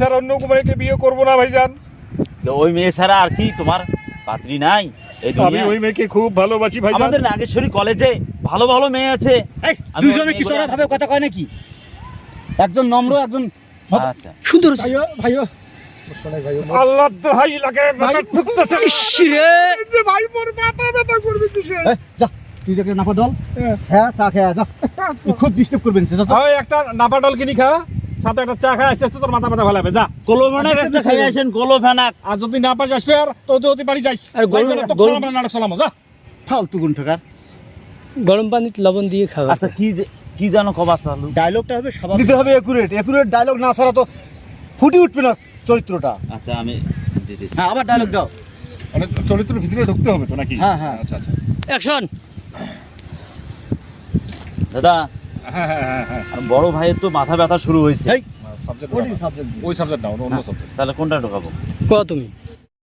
ছাড়া অন্য মেয়েকে বিয়ে করব না ভাইজান। তো ওই মেয়ে ছাড়া আর কি তোমার পাত্রী নাই এই আমি ওই মেয়েকে খুব ভালোবাসি ভাইজান। আমাদের নাগেশ্বরী কলেজে ভালো ভালো মেয়ে আছে। দুজনে চড়া ভাবে কথা কয় নাকি? একজন নম্র একজন আচ্ছা। সুন্দর ভাইও ভাইও। আল্লাহ তো লাগে মাথা ঠুকতেছে। না। যে ভাই মোর মাথা ব্যথা করবে কিসে যা তুই দেখে নাপা দল হ্যাঁ চা খেয়ে যা। খুব ডিস্টার্ব করবেন। একটা নাপাটল কিনি খা। সাথে একটা চা খাই আসতে তোর মাথা ব্যথা ভালাবে যা। কলো ফেনাক একটা খাই আসেন কলো ফেনাক। আর যদি না পাস আসবে আর তো যদি বাড়ি যাইস আর সালাম নাটক সালাম যা। ফালতু গুণ ঠকার গরম পানিতে লবণ দিয়ে খাওয়া। আচ্ছা কি যে- কি জানো কবা চালু। ডায়লগটা হবে স্বাভাবিক দিতে হবে একুরেট একুরেট ডায়লগ না ছাড়া তো ফুটে উঠবে না চরিত্রটা। আচ্ছা আমি দিতেছি। হ্যাঁ আবার ডায়লগ দাও। মানে চরিত্রের ভিতরে ঢুকতে হবে তো নাকি? হ্যাঁ, হ্যাঁ। আচ্ছা আচ্ছা। অ্যাকশন দাদা হ্যাঁ হ্যাঁ হ্যাঁ হ্যাঁ আর বড় ভাইয়ের তো মাথা ব্যথা শুরু হয়েছে। এই সাবজেক্ট ওই সাবজেক্ট ওই সাবজেক্ট না অন্য সাবজেক্ট তাহলে কোনটা ঢোকাবো? ক তুমি?